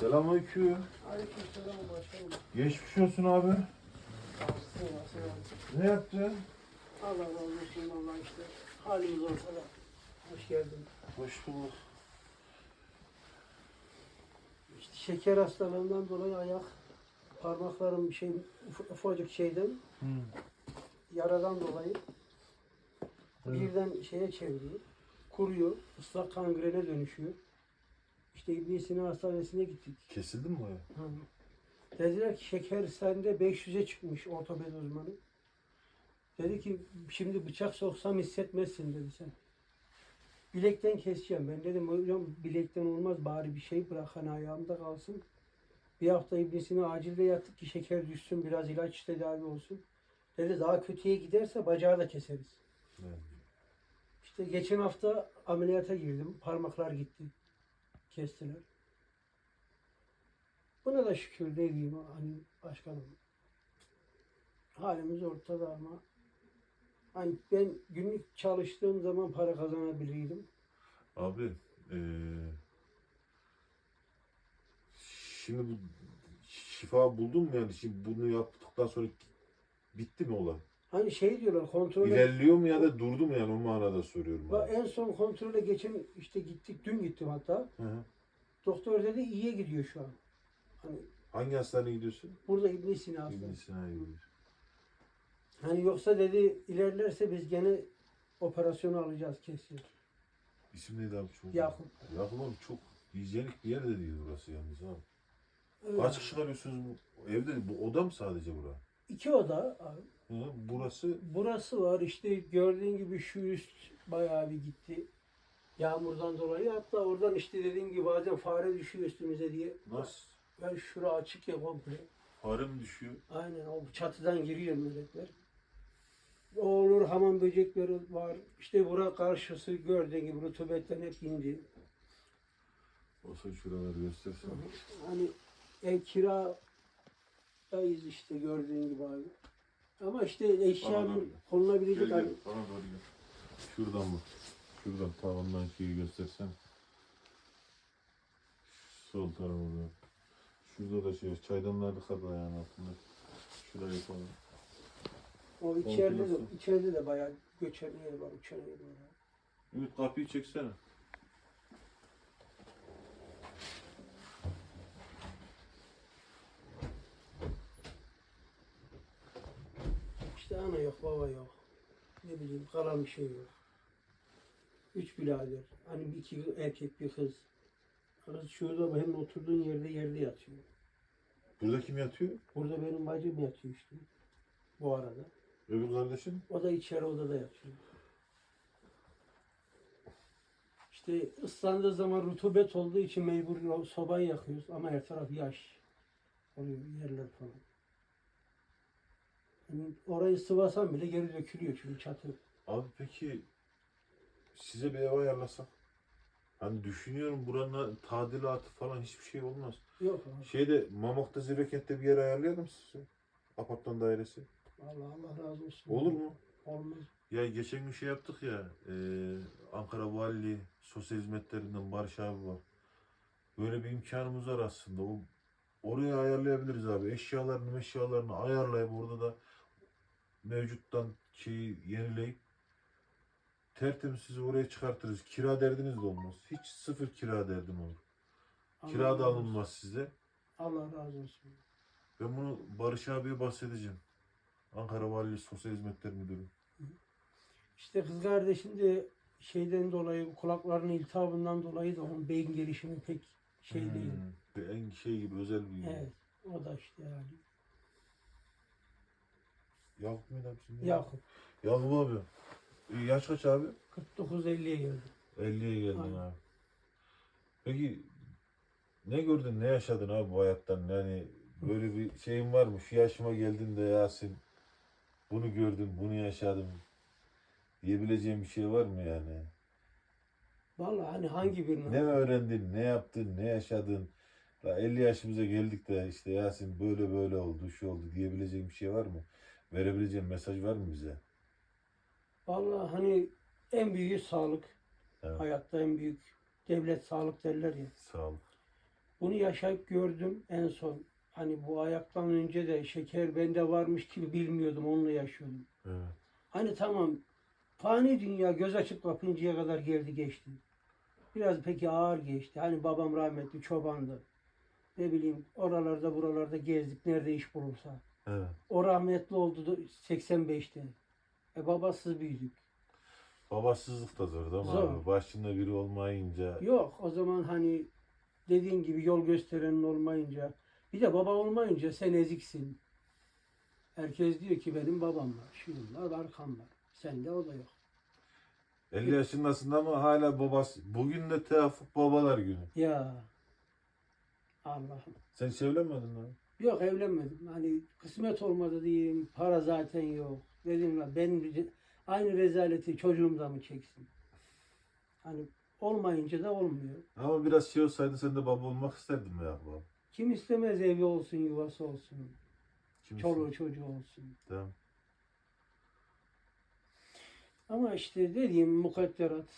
Selamünaleyküm. Aleykümselam başkanım. Geçmiş olsun abi. Ne yaptın? Allah razı olsun Allah işte. Halimiz ortada. Hoş geldin. Hoş bulduk. İşte şeker hastalığından dolayı ayak parmaklarım bir şey uf- ufacık şeyden Hı. yaradan dolayı birden şeye çeviriyor. Kuruyor. ıslak kangrene dönüşüyor. İşte İbn Sina Hastanesi'ne gittik. Kesildin mi o? Hı. Dediler ki şeker sende 500'e çıkmış ortoped uzmanı. Dedi ki şimdi bıçak soksam hissetmezsin dedi sen. Bilekten keseceğim. Ben dedim hocam bilekten olmaz bari bir şey bırak hani ayağımda kalsın. Bir hafta ibnesine acilde yattık ki şeker düşsün biraz ilaç tedavi olsun. Dedi daha kötüye giderse bacağı da keseriz. Evet. İşte geçen hafta ameliyata girdim. Parmaklar gitti. Kestiler. Buna da şükür ne diyeyim hani başkanım. Halimiz ortada ama hani ben günlük çalıştığım zaman para kazanabilirdim. Abi eee şimdi bu şifa buldun mu yani? Şimdi bunu yaptıktan sonra bitti mi olay? Hani şey diyorlar kontrole İlerliyor mu ya da durdu mu yani o manada soruyorum. Bak en son kontrole geçen işte gittik dün gittim hatta. Hı hı. Doktor dedi iyiye gidiyor şu an. Hani Hangi hastaneye gidiyorsun? burada İbn Sina İbn Hastanesi. Sina'ya gidiyorsun. Hani yoksa dedi ilerlerse biz gene operasyonu alacağız kesin. İsim neydi abi? Çok Yakup. Yakup abi çok hijyenik bir yer de değil burası yalnız abi. Öyle. Kaç kişi kalıyorsunuz bu evde? Bu oda mı sadece bura? İki oda abi. Hı, burası Burası var işte gördüğün gibi şu üst bayağı bir gitti. Yağmurdan dolayı hatta oradan işte dediğim gibi bazen fare düşüyor üstümüze diye. nasıl? Ben şura açık ya komple. Fare mi düşüyor? Aynen o çatıdan giriyor melekler. O olur hamam böcekleri var. İşte bura karşısı gördüğün gibi rutubetten hep indi. Olsa şuraları göstersen. Hani ev kiradayız işte gördüğün gibi abi. Ama işte eşyanın konulabilecek gel bana doğru gel. Şuradan bak. Şuradan tavandan şeyi göstersen. Sol tarafı Şurada da şey. Çaydanlar da kadar ayağın altında. Şurayı falan. o içeride de, içeride de bayağı göçen yer var, uçan yer var. Ümit kapıyı çeksene. İşte ana yok, baba yok. Ne bileyim kalan bir şey yok. Üç birader. Hani bir iki erkek bir kız. Kız şurada benim oturduğum yerde yerde yatıyor. Burada kim yatıyor? Burada benim bacım yatıyor işte. Bu arada. Öbür kardeşin. O da içeri odada yatıyor. İşte ıslandığı zaman rutubet olduğu için mecbur sobayı yakıyoruz ama her taraf yaş oluyor yerler falan. Orayı sıvasam bile geri dökülüyor çünkü çatı. Abi peki size bir ev ayarlasak? Hani düşünüyorum buranın tadilatı falan hiçbir şey olmaz. Yok abi. Şeyde Mamak'ta Zirvekent'te bir yer ayarlayalım size. Apartman dairesi. Allah Allah razı olsun. Olur mu? Olmaz. Ya geçen gün şey yaptık ya, e, Ankara Valiliği Sosyal Hizmetlerinden Barış abi var. Böyle bir imkanımız var aslında. O, oraya ayarlayabiliriz abi. Eşyalarını eşyalarını ayarlayıp orada da mevcuttan şeyi yenileyip tertemiz sizi oraya çıkartırız. Kira derdiniz de olmaz. Hiç sıfır kira derdim olur. Allah Kira razı da olsun. alınmaz size. Allah razı olsun. Ben bunu Barış abiye bahsedeceğim. Ankara Valiliği Sosyal Hizmetler Müdürü. İşte kız kardeşim de şeyden dolayı kulaklarının iltihabından dolayı da onun beyin gelişimi pek şey değil. Hmm, en şey gibi özel bir Evet. O da işte yani. Yakup muydu abi şimdi? Yakup. Yakup abi. E, Yaş kaç abi? 49-50'ye geldi. 50'ye geldin Aynen. abi. Peki ne gördün, ne yaşadın abi bu hayattan? Yani böyle bir şeyin var mı? Şu yaşıma geldin de Yasin bunu gördüm, bunu yaşadım diyebileceğim bir şey var mı yani? Vallahi hani hangi birini? Ne öğrendin, ne yaptın, ne yaşadın? Daha 50 yaşımıza geldik de işte Yasin böyle böyle oldu, şu oldu diyebileceğim bir şey var mı? Verebileceğim mesaj var mı bize? Vallahi hani en büyüğü sağlık. Evet. Hayatta en büyük devlet sağlık derler ya. Sağ ol. Bunu yaşayıp gördüm en son. Hani bu ayaktan önce de şeker bende varmış gibi bilmiyordum. Onunla yaşıyordum. Evet. Hani tamam fani dünya göz açıp kapıncaya kadar geldi geçti. Biraz peki ağır geçti. Hani babam rahmetli çobandı. Ne bileyim oralarda buralarda gezdik nerede iş bulursa. Evet. O rahmetli oldu da 85'te. E babasız büyüdük. Babasızlık da zor değil mi Zor. abi? Başında biri olmayınca. Yok o zaman hani dediğin gibi yol gösterenin olmayınca bir de baba olmayınca sen eziksin. Herkes diyor ki benim babam var, şuyum var, arkam var. Sende o da yok. 50 yaşındasın ama hala babası. Bugün de Tevfik Babalar Günü. Ya Allah'ım. Sen hiç evlenmedin mi? Yok evlenmedim. Hani kısmet olmadı diyeyim. Para zaten yok. Dedim ya rece- aynı rezaleti çocuğumda mı çeksin? Hani olmayınca da olmuyor. Ama biraz şey olsaydı sen de baba olmak isterdin mi ya baba? Kim istemez evi olsun, yuvası olsun, Kim çoluğu çocuğu olsun. Tamam. Ama işte dediğim mukadderat,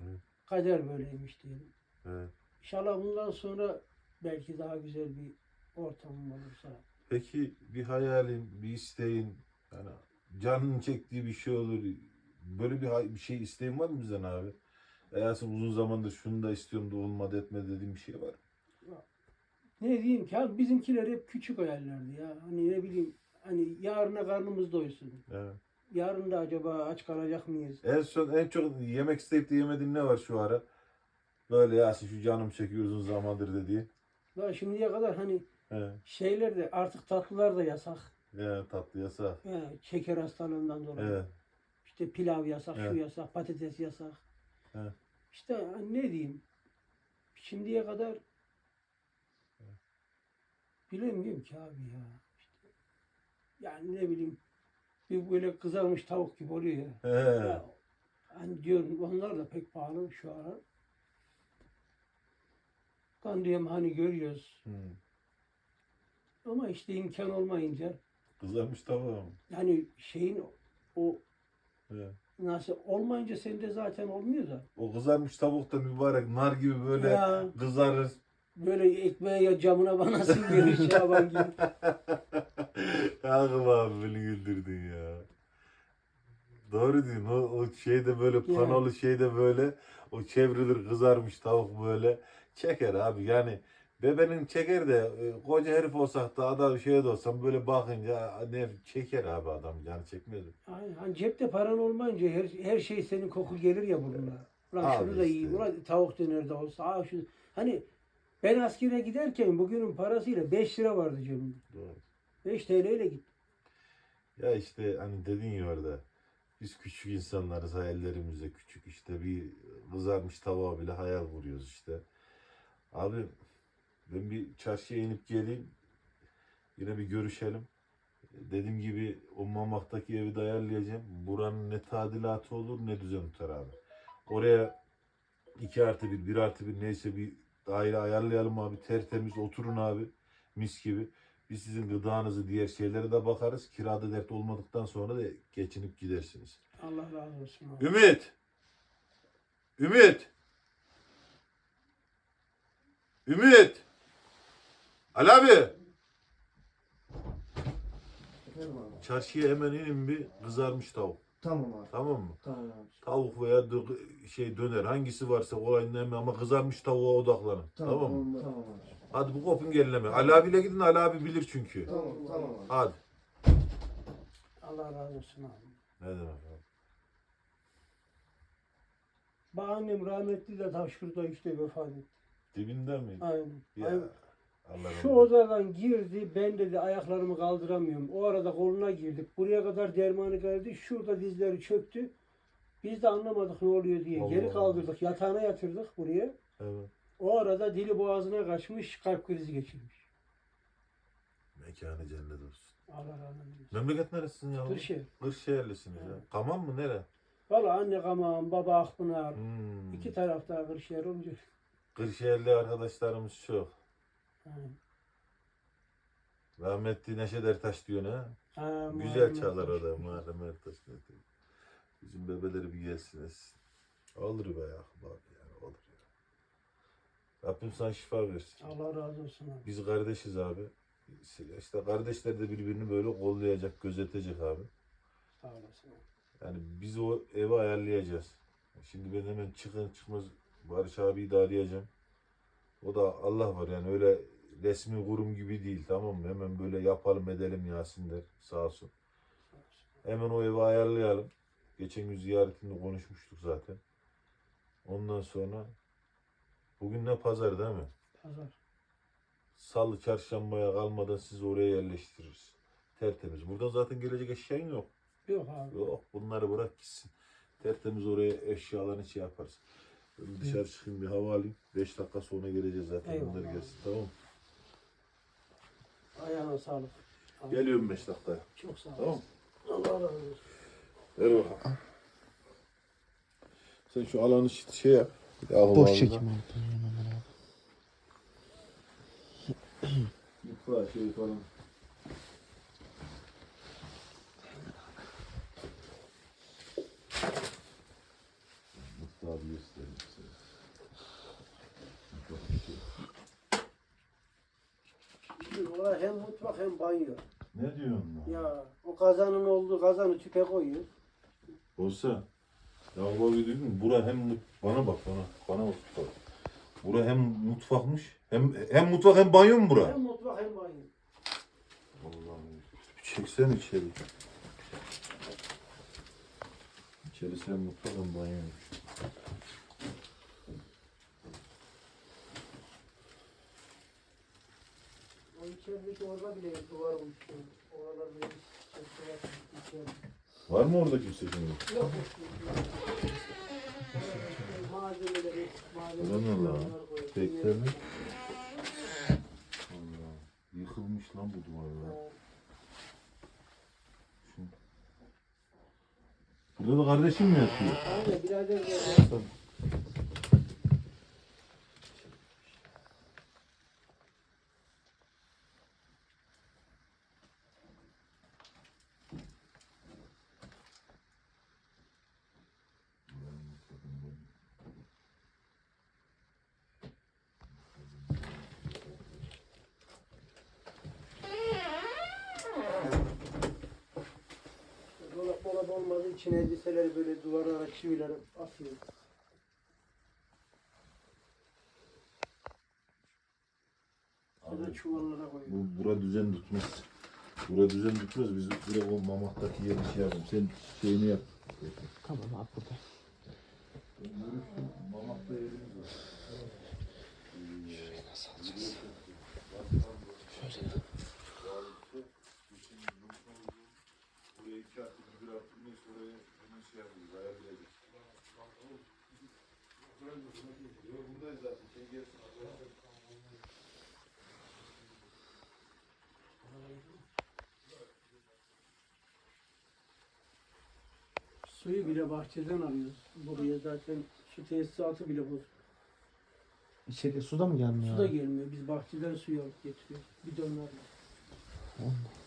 Evet. kader böyleymiş diyelim. Evet. İnşallah bundan sonra belki daha güzel bir ortamım olursa. Peki bir hayalin, bir isteğin, yani canının çektiği bir şey olur. Böyle bir, bir şey isteğin var mı bizden abi? Eğer sen uzun zamandır şunu da istiyorum da olmadı etmedi dediğin bir şey var. mı? Ne diyeyim ki abi bizimkiler hep küçük hayallerdi ya. Hani ne bileyim hani yarına karnımız doysun. Evet. Yarın da acaba aç kalacak mıyız? En son en çok yemek isteyip de yemediğin ne var şu ara? Böyle ya şu canım çekiyor uzun zamandır dediği. Daha şimdiye kadar hani He. şeyler de artık tatlılar da yasak. Ya tatlı yasak. He, şeker hastalığından dolayı. Evet. İşte pilav yasak, şu Evet. yasak, patates yasak. Evet. İşte ne diyeyim? Şimdiye kadar bilemiyorum ki abi ya. İşte, yani ne bileyim bir böyle kızarmış tavuk gibi oluyor ya. He. Ya, hani diyorum onlar da pek pahalı şu ara. Ben diyorum hani görüyoruz. Hı. Ama işte imkan olmayınca Kızarmış tavuğum. yani şeyin o He. nasıl olmayınca sende zaten olmuyor da. O kızarmış tavuk da mübarek nar gibi böyle Ya. kızarır. Böyle ekmeğe ya camına banasın gelir Şaban gibi. Yakım abi beni güldürdün ya. Doğru diyorsun. O, o şeyde böyle panolu şeyde böyle o çevrilir kızarmış tavuk böyle çeker abi yani bebenin çeker de e, koca herif olsak da adam şeye de olsam böyle bakınca ne çeker abi adam yani çekmez. mi? Aynen. Hani cepte paran olmayınca her, her şey senin koku gelir ya burnuna. Ulan Abi şunu da işte. yiyeyim. Ulan tavuk döner de olsa. Aa şu. Hani ben askere giderken bugünün parasıyla 5 lira vardı cebimde. Doğru. 5 TL ile gittim. Ya işte hani dedin ya orada biz küçük insanlarız hayallerimizde küçük işte bir kızarmış tavuğa bile hayal kuruyoruz işte. Abi ben bir çarşıya inip geleyim yine bir görüşelim. Dediğim gibi o Mamak'taki evi de ayarlayacağım. Buranın ne tadilatı olur ne düzen tutar abi. Oraya 2 artı 1, 1 artı 1 neyse bir daire ayarlayalım abi. Tertemiz oturun abi. Mis gibi. Biz sizin gıdanızı, diğer şeylere de bakarız. Kirada dert olmadıktan sonra da geçinip gidersiniz. Allah razı olsun. abi. Ümit! Ümit! Ümit! Ali abi! Efendim abi. Çarşıya hemen inin bir kızarmış tavuk. Tamam abi. Tamam mı? Tamam abi. Tavuk veya dö- şey döner hangisi varsa olayın hemen ama kızarmış tavuğa odaklanın. Tamam, mı? Tamam abi. Hadi bu kopun gelinleme. Ali abiyle gidin Ali abi bilir çünkü. Tamam tamam abi. Hadi. Allah razı olsun abi. Ne demek abi? Babaannem rahmetli de ta şurada işte vefat etti. Dibinde mi? Aynen. Ya. Aynen. Şu odadan girdi, ben dedi ayaklarımı kaldıramıyorum. O arada koluna girdik. Buraya kadar dermanı geldi. Şurada dizleri çöktü. Biz de anlamadık ne oluyor diye. Allah Geri kaldırdık. Yatağına yatırdık buraya. Evet. O arada dili boğazına kaçmış, kalp krizi geçirmiş. Mekanı cennet olsun. Allah razı olsun. Memleket neresin ya? Kırşehir. Kırşehirlisiniz ya. Evet. Kaman mı nere? Valla anne Kaman, baba Akpınar. Hmm. İki tarafta Kırşehir olunca. Kırşehirli arkadaşlarımız çok. Aynen. Rahmetli Neşet Ertaş diyor ne? Ha, Güzel çalar da Muharrem Ertaş. Bizim bebeleri bir gelsiniz. Olur be ya bak yani olur ya. Rabbim sana şifa versin. Allah razı olsun abi. Biz kardeşiz abi. İşte kardeşler de birbirini böyle kollayacak, gözetecek abi. Sağ olasın abi. Yani biz o evi ayarlayacağız. Şimdi ben hemen çıkın çıkmaz Barış abiyi de arayacağım. O da Allah var yani öyle resmi kurum gibi değil tamam mı? Hemen böyle yapalım edelim Yasin der sağ olsun. Hemen o evi ayarlayalım. Geçen gün ziyaretinde konuşmuştuk zaten. Ondan sonra bugün ne pazar değil mi? Pazar. Salı çarşambaya kalmadan sizi oraya yerleştiririz. Tertemiz. Buradan zaten gelecek eşyan yok. Yok abi. Yok bunları bırak gitsin. Tertemiz oraya eşyalarını şey yaparız. Ben dışarı çıkayım bir hava alayım. 5 dakika sonra geleceğiz zaten Eyvallah. bunlar gelsin tamam mı? Ayağına sağlık. Abi, Geliyorum 5 dakikaya. Çok sağ Tamam olasın. Allah razı olsun. Ver bakalım. Sen şu alanı şey yap. Boş çekim abi. Mutfağı şey falan. Mutfağı bir göstereyim size. Mutfak bir şey. Orada hem mutfak hem banyo. Ne diyorsun lan? Ya o kazanın olduğu kazanı tüpe koyuyor. Olsa ya baba mi? Bura hem mut- bana bak bana bana bak. bak. Bura hem mutfakmış hem hem mutfak hem banyo mu bura? Hem mutfak hem banyo. Allah'ım. Çeksen içeri. İçerisi hem mutfak hem banyoymuş. O içerideki orada bile duvar uçuyor. Oralar böyle çekse yapmış içeride. Var mı orada kimse şimdi? Yok. Malzemeleri, malzemeleri. Ulan Allah. mi? Allah. Yıkılmış lan bu duvarlar. Burada da kardeşim mi yatıyor? Aynen birader olmadığı için elbiseleri böyle duvarlara çivileri atıyor. Ya da çuvallara koyuyor. Bu bura düzen tutmaz. Bura düzen tutmaz. Biz buraya o mamaktaki yeri şey yapalım. Sen şeyini yap. Tamam abi burada. Mamakta yerimiz var. Nasıl alacağız? Buraya iki artı bir oraya hemen şey yapıyoruz, ayarlayacağız. Yok buradayız zaten, şey gelsin. Suyu bile bahçeden alıyoruz. Buraya zaten su tesisatı bile bozuk. İçeriye su da mı gelmiyor? Su da abi? gelmiyor. Biz bahçeden suyu alıp getiriyoruz. Bidonlarla. Allah.